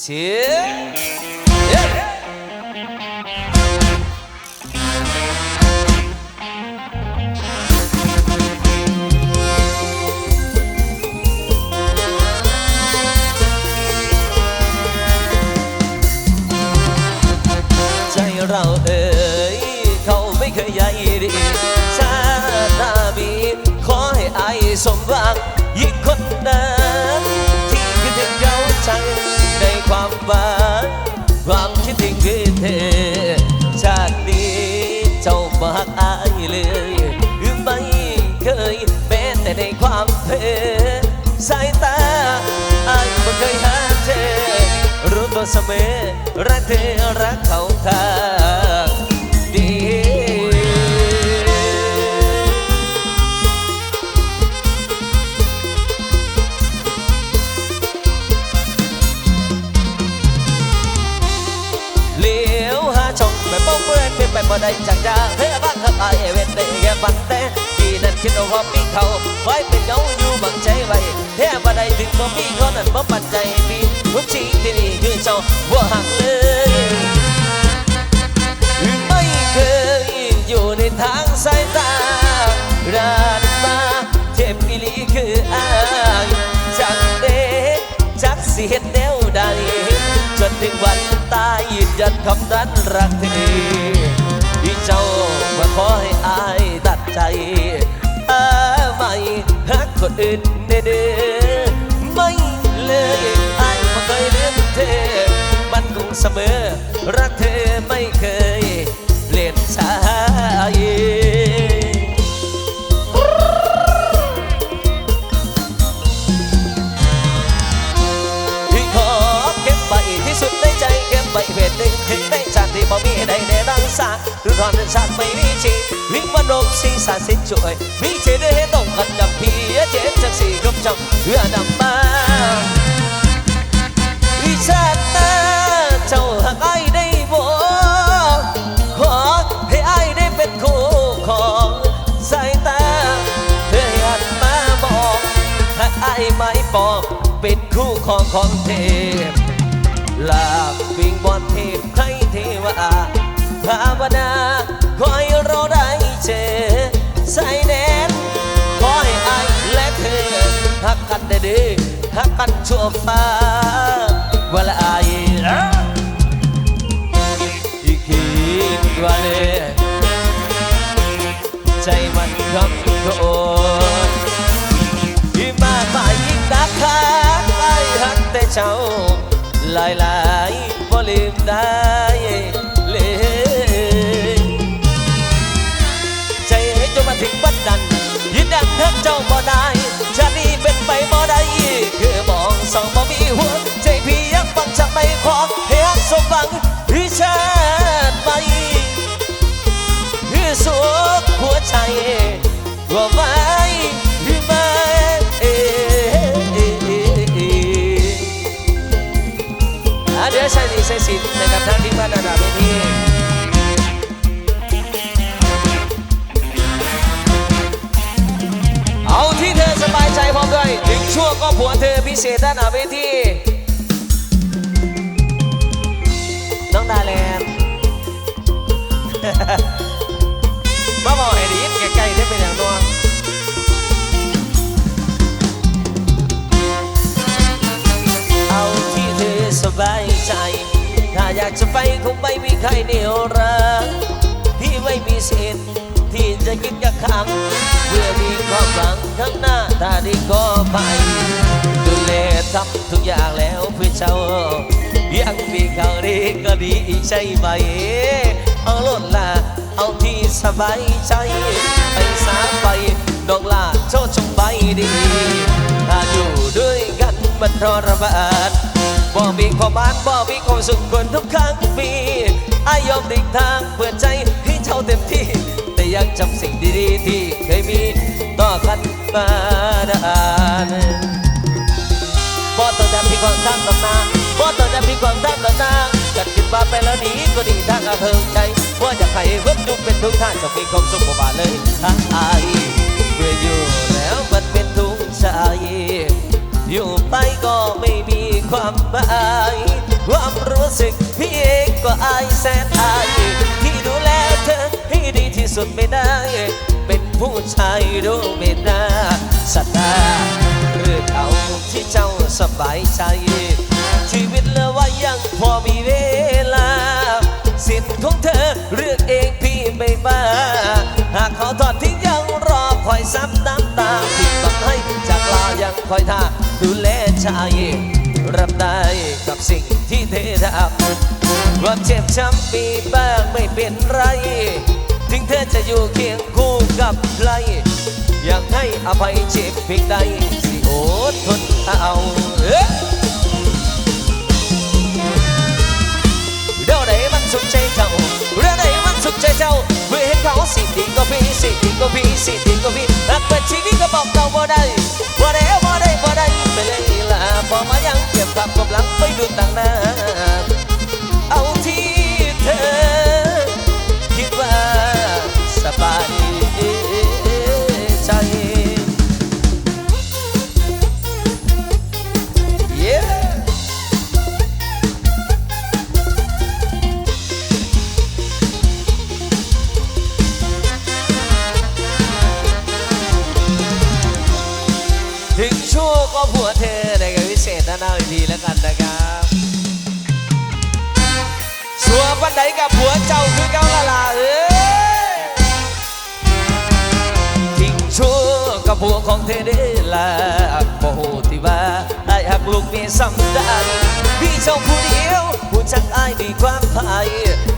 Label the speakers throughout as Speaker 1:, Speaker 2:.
Speaker 1: เสียใจเราเอ่ยเขาไม่เคยใยดีชาติหน้ามีขอให้อายสมหวังยิ่งคนนั้น เสมอรักเธอรักเขาทางเดียวเลี้ยวหาช่องแบบป้องเปื้อนเป็นไปบ่ได้จากจาเธอบ้างครับไอเอเวนได้แค่ฝันแต่ที่นั่นคิดว่ามีเขาไว้เป็นเงาอยู่บังใจไว้แค่บ่ได้ถึงบ่มีเขานั้นบ่ปันใจ พี่ทุกสิ่งที่นี่คือเจ้าบ่หักเลยไม่เคยอยู่ในทางสายตารานมาเจ็บอีลีคืออายจากเด็กจากเสียดแนวใดจนถึงวันตายยืนยันคำนั้นรักเธอที่เจ้ามาขอให้อายตัดใจอาไม่หักคนอื่นเด้อไม่เลย เธอ มันคงเสมอ รักเธอไม่เคยเปลี่ยนสายที่ขอเก็บไปที่สุดในใจเก็บไปเพศหนึ่งถึงในชาติที่บ่มีใดในรังสาหรือทอนชาติไม่มีชีวิตวันนสีสาสิช่วยมีเจได้เห็นต้องกันดังพี่เจ็บจากสี่กบจำเพื่อนำมา ชาตาเจ้าหักไอ้ายได้บ่ขอให้ไอ้ายได้เป็นคู่ของสายตาเธอหันมาบอกหักไอ้ายไม่ปอกเป็นคู่ของของเทพลาบวิงบอลเทพใครเทวาภาวนาคอยราได้เจอสายแนนขอให้อายและเธอหักกันได้ดีหักกันชั่วฟ้า เวลาอายอีกทีว่าเลยใจมันคำโกนที่มากมายยิ่งนักคักไอ้หักแต่เจ้าหลายหลายๆบ่ลืมได้เลยใจให้จนมาถึงบัดนั้นยืนดังทักเจ้าบ่ได้ ฮักสมหวังวิชาติไปคือสุขหัวใจว่าไว้หรือไม่เอ่อะเดี๋ยวใช้ดีใช้สินนะครับทางที่บ้านนาดาเวทีเอาที่เธอสบายใจพร้อมด้วยถึงชั่วก็ผัวเธอพิเศษด้านหน้าเวที น้าแลนมาบอกให้ไดีใกล้ๆได้เป็นอย่างตัวเอาที่เธอสบายใจ ถ้าอยากจะไปคงไม่มีใครเหนียวรักที่ไม่มีสิทธิ์ที่จะยึดกับคำเพื่อมีความหวังข้างหน้าถ้าได้ก็ไปดูแลทำทุกอย่างแล้วเพื่อเจ้า ยังมีเขาดีก็ดีใช่ไหม เอาลดละเอาที่สบายใจ ไปสาไป ดอกลาโชดชมไปดี ถ้าอยู่ด้วยกันมันทรมานบ่มีความหมานบ่มีความสุขคนทุกครั้งปีอายอมติดทางเปิดใจให้เจ้าเต็มที่ แต่ยังจำสิ่งดีๆที่เคยมีต่อกันมานานบ่ต้องจำที่ความทำต่อหน้าบ่ต้องจำที่ความทำต่อหน้ากันคิดว่าไปแล้วนี้ก็ดีทางอาเทิงใจ ว่าจะให้เวิบทุกเป็นทุกท่านจะมีความสุขบ่าเลยทางอายเมื่ออยู่แล้วมันเป็นทุกข์ใจอยู่ไปก็ไม่มีความหมายสึกพี่เองก็อายแสนอายที่ดูแลเธอให้ดีที่สุดไม่ได้ เป็นผู้ชายดูไม่น่าศรัทธาหรือเอาที่เจ้าสบายใจ ชีวิตเหลือไว่ายังพอมีเวลา สิทธิ์ของเธอเลือกเองพี่ไม่บ้า หากเขาทอดทิ้งยังรอคอยซ้ำน้ำตาพี่ต้องให้จากลายังคอยท่าดูแลชายรับได้กับสิ่งที่เธอทำความเจ็บช้ำปีบ้างไม่เป็นไรถึงเธอจะอยู่เคียงคู่กับใครอยากให้อภัยเจ็บเพียงใดสิอดทนเอา สุขใจเจ้าเรื่องไหนมันสุขใจเจ้าเมื่อเห็นเขาสิดีก็พี่สิดีก็พี่สิดีก็พี่รักเป็นชีวิตก็บอกเราบ่ได้บ่ได้บ่ได้บ่ได้ไปเลย พิเศษนานาวิธีแล้วกันนะครับสัวปันไดกับผัวเจ้าคือเก้าละลาเอ้ยทิ้งชั่วกับผัวของเธอได้ละโมโหที่ว่าไอ้หักลูกมีสำดันพี่เจ้าผู้เดียวผู้ชักอายดีความภาย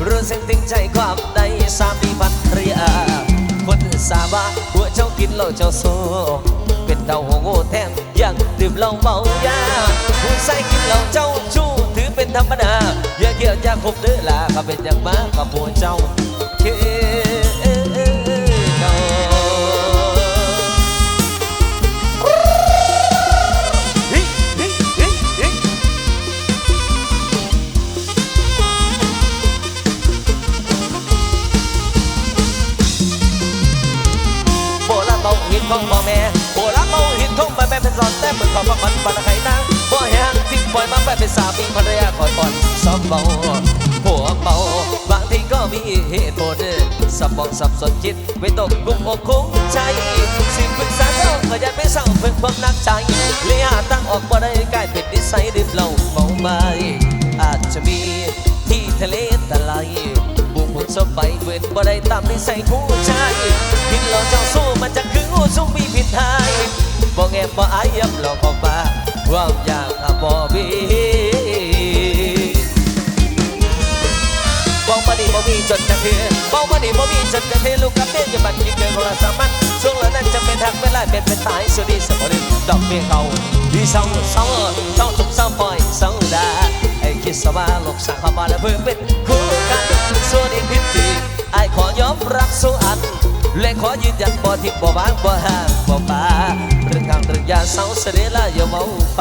Speaker 1: รู้สึกถึงใจความในสามีพันเรียคนสาบาหัวเจ้ากินเหล้าเจ้าโซ เป็นเดาหัวโง่แทนยังดื่มเหล้าเมายาผู้ใส่กินเหล้าเจ้าชู้ถือเป็นธรรมดาเย่าเกี่ยวจะคบเด้อล่ะก็เป็นอย่างมากับผัวเจ้าคื ม่เป็นสอนแต่เหมือนขอพักมันปันใครนางบ่แหงทิ้งปล่อยมาแบบเป็นสามีภรรยาคอยก่อนซ้อมเมาผัวเมาบางทีก็มีเหตุผลสับบอกสับสนจิตไม่ตกกลุ่มอกคุ้มใจสิ่งปรึกษาเจ้าก็ยันไม่เศร้าเพื่อความนักใจเลี้ยตั้งออกบ่ได้กลายเป็นนิสัยดื่มเหล้าเมาไม้อาจจะมีที่ทะเลตะไลบุกบุกสบายเวรบ่ได้ตามนิสัยผู้ชายกินเหล้าเจ้าสู้มันจะคือสู้มีผิดทาย บ่แงบบ่อายยับหลอกออกมาความอยากอะบ่มีบอกมาดิบ่มีจนจะคือบอกมาดิบ่มีจนจะคือลูกกับเมียอย่าบันกินเกินคนละสามันช่วงเหล่านั้นจะเป็นทางเป็นลายเป็นเป็นตายสุดที่สมบูรณ์ดอกเบี้ยเขาดีเศร้าเศร้าเศร้าทุกเศร้าปล่อยเศร้าดาไอ้คิดสว่าโลกสร้างความาแล้วเพื่อเป็นคู่กันส่วนอีกพิธีไอ้ขอยอมรับสู้อันและขอยืนยันบ่ทิพบ่บางบ่ห่างบ่ป่า เรื่องทางเรื่องยาเศร้าเสด็จละอย่าเมาไป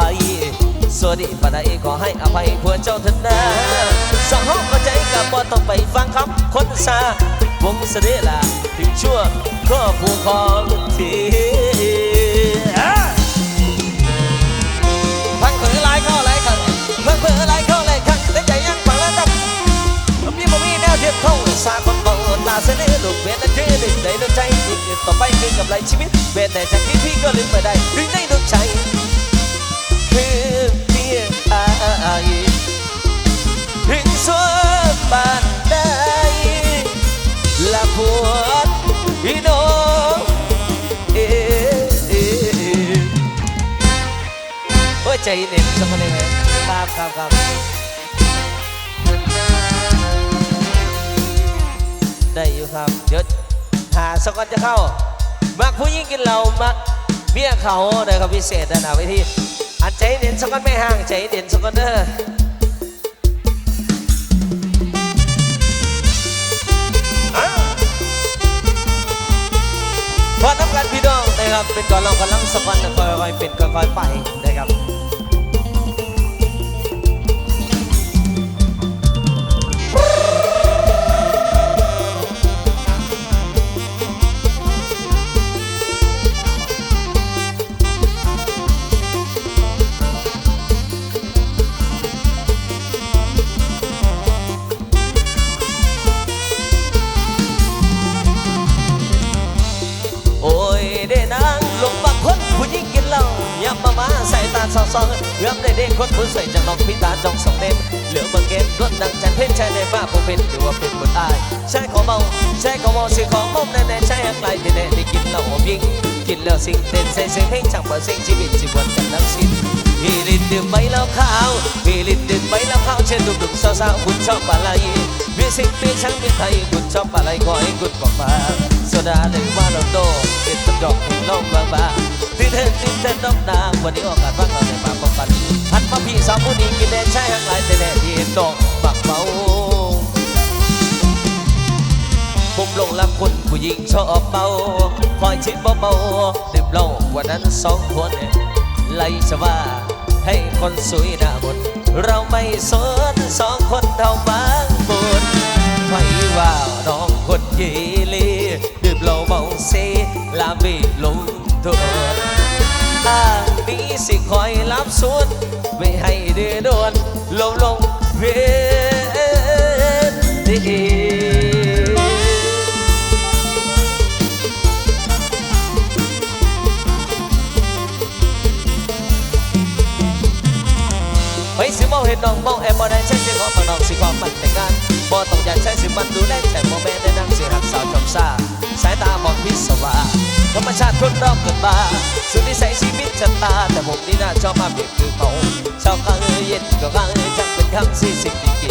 Speaker 1: สวัสดีปานใดขอให้อภัยผัวเจ้าเถิดนะสังห้องก็ใจกับบ่ต้องไปฟังคำคนซาวงเสด็จละถึงชั่วก็ผู้ของทีาเสน่ห์ลูกเบ็ดนั่นคือหนึ่งในดวงใจอีกหนึ่งต่อไปคือกำไรชีวิตเบ็ดแต่จากที่พี่ก็ลืมไม่ได้หรือในดวงใจคือเพียงอายถึงสวมบานได้ละปวดพี่น้องเอ๊ะโอ้ยใจเด็ดสักคนหนึ่งเลยครับครับครับ ได้อยู่ครับเดี๋ยวหาสักคนจะเข้า มักผู้หญิงกินเหล้ามักเมียเขาได้ครับพิเศษนะนะวิธีอันใจเด่นสักคนไม่ห่างใจเด่นสักคนเด้ออ้าวพอทำกันพี่น้องนะครับเป็นก่อนเรากำลังสักวันค่อยๆเป็นค่อยๆไปนะครับ น่ๆใช่หักไหลแน่ได้กินเหล้าอมยิงกินแล้วสิ่งเต้นใส่เสียงเพลงช่างเปิดเสียงชีวิตชีวันกันทั้งสิ้นพี่ลินดื่มใบเหล้าขาวพี่ลินดื่มใบเหล้าขาวเช่นดุมดุมสาวๆคุณชอบอะไรมีสิ่งมีช่างมีไทยคุณชอบอะไรก็ให้คุณบอกมาโซดาหรือว่าเราโดเป็นตำดอกถึงโลกบางบาที่เธอติดเต้นน้องนางวันนี้โอกาสว่างเราในมาป้องกันพันมาพี่สาวผู้นี้กินแน่ใช่หักหลายแต่แน่ที่เห็นดอกบักเมา ผมลงรักคนผู้หญิงชอบเมาคอยชิดเบาๆดื่มเหล้าวันนั้นสองคนไล่ชว่าให้คนสวยหน้าบนเราไม่สนสองคนเท่าบางบุญไม่ว่าน้องคนยีลีดื่มเหล้าเมาเซลาไม่ลงตัวอ้างนี้สิคอยรับส่วนไม่ให้เดือดดนลงลงเวียนดี ห็นน้องมองแอบมองได้ใช่สิขอฝังน้องสิความมันแต่งงานบ่ต้องอยากใช้สิมันดูแลแต่โมเมได้นั่งสิรักสาวจอมซ่าสายตามองพิศวาธรรมชาติคนเราเกิดมาสุดนิสัยชีวิตชะตา แต่ผมนี่น่าชอบมาเบียดคือเมาชาวข้างเอ้ยเย็นก็ข้างจังเป็นคำสี่สิบปีกี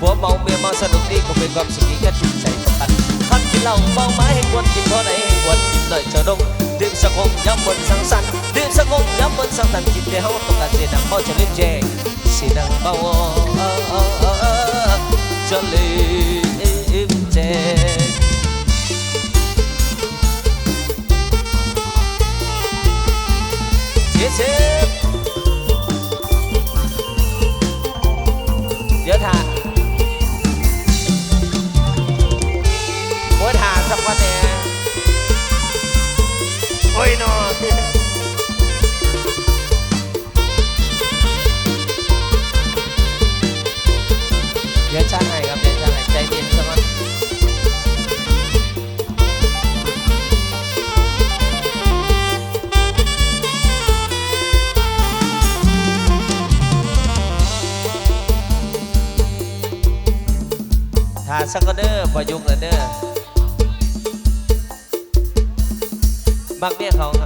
Speaker 1: ผัวเมาเมียเมาสนุกดีก็เป็นความสุขที่แค่จิตใจสำคัญท่านกินเหล้าเมาไม้ให้ควรกินเท่าไหนให้ควรกินหน่อยจะดงดื่มสักคงย้ำบนสังสรรค์ดื่มสักคงย้ำบนสังสรรค์กินแต่เฮาต้องการเสียดังเมาจะเล่นแจ งสินั เด้อบักเนี่ยเขาครับ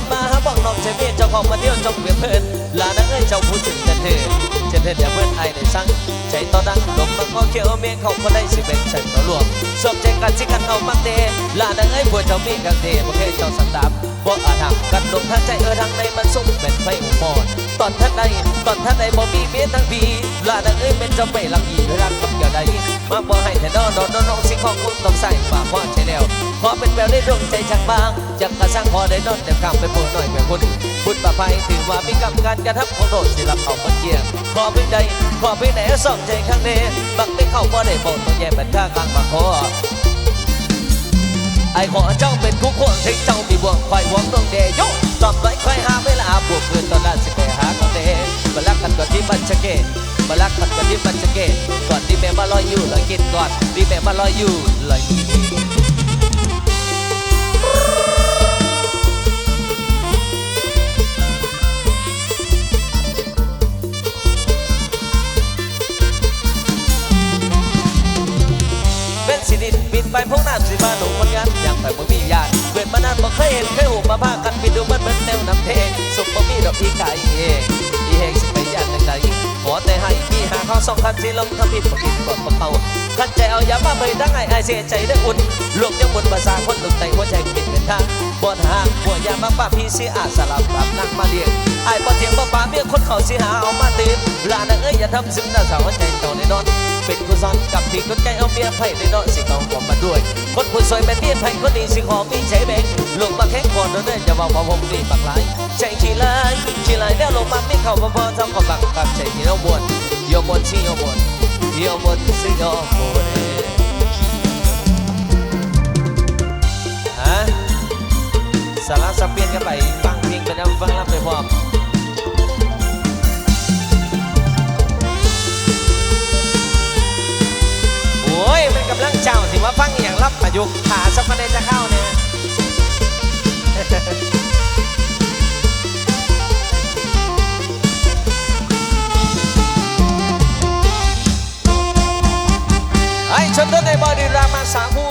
Speaker 1: คนมาหาบอกน้องใช่เมีเจ้าของมาเที่ยวจงเปรียบเพื่อนลานางเอ้ยเจ้าผู้จึงจะเถิดจะเถิดอย่าเพื่อนไอ้ได้สั่งใจต่อดังลมมันก็เขียวเมียเขาคนได้สิเป็นฉันต่อหลวงสมใจกันสิกันเอามักเดลานางเอ้ยผัวเจ้ามีกันเดบ่เคยเจ้าสันดาบบ่อาถรรพ์กันลงทางใจเออทางในมันสุ่มเป็นไฟหัวมอดตอนท่านใดตอนท่านใดบ่มีเมียทั้งปีลานางเอ้ยเป็นเจ้าไม่ลังอีรักกับเกี่ยวใดมาบ่ให้แต่นอนนอนน้อนสิของคงต้องใส่ปากพ่อใช่แล้วขอเป็นแววในดวงใจจากบาง จักกระสร้างพอได้นอนแต่ข้ามไปปวดหน่อยแม่คุณบุญประภัยถือว่ามีกรรมการกระทำของโดดสิรับเอามาเกี่ยงขอเพียงใดขอเพียงไหนสองใจข้างเนบักไม่เข้าบ่ได้บอกต้องแย่เป็นข้างกลางบางคอไอ้ขอเจ้าเป็นคู่ควงทิ้งเจ้ามีบ่วงควายหวงดวงเดยโยตอบไว้ค่อยหาเวลาบวกเพื่อนตอนนั้นสิไปหาของเดมาลักกันก่อนที่บัญชเกตมาลักกันก่อนที่บัญชเกตก่อนที่แม่มาลอยอยู่ลอยกินก่อนที่แม่มาลอยอยู่ลอยกิน สองคันสิลงทำผิดผิดบ่บ่เป่าขันใจเอาอย่ามาเบยทั้งไอ้ไอ้เสียใจได้ออุ่นลวกยังบนภาษาคนลุกใจหัวใจผิดเป็นทางบ่ทางหัวยามาป้าพี่สิอาสลับรับนั่งมาเลี้ยงไอ้บ่เถียงบ่ปาเมียคนเขาสีหาเอามาตีบลานะเอ้ยอย่าทำซึมหน้าสาวใจเจ้าในนอน เป็นกุศลกับที่คนใจเอาเมียไผ่ในเนาะสิเอาผมมาด้วย คนผู้สวยเป็นเมียไผ่คนดีสิขอมีใจแบ่งลงมาแข่งก่อนเด้อจะบอกว่าผมดีบักหลายใจทีไรทีไรแล้วลงมาไม่เข้าพอๆเท่ากับบักกับใจที่เราบวนโยมวนสิโยมวนโยมวนสิโยมวนฮะสาระสับเปลี่ยนกันไปฟังเพลงไปนำฟังรับไปพร้อม ยุกขาสักปะเด็นจะเข้าเนี่ยไอ้ชมต้นในบอดีรามาสาคู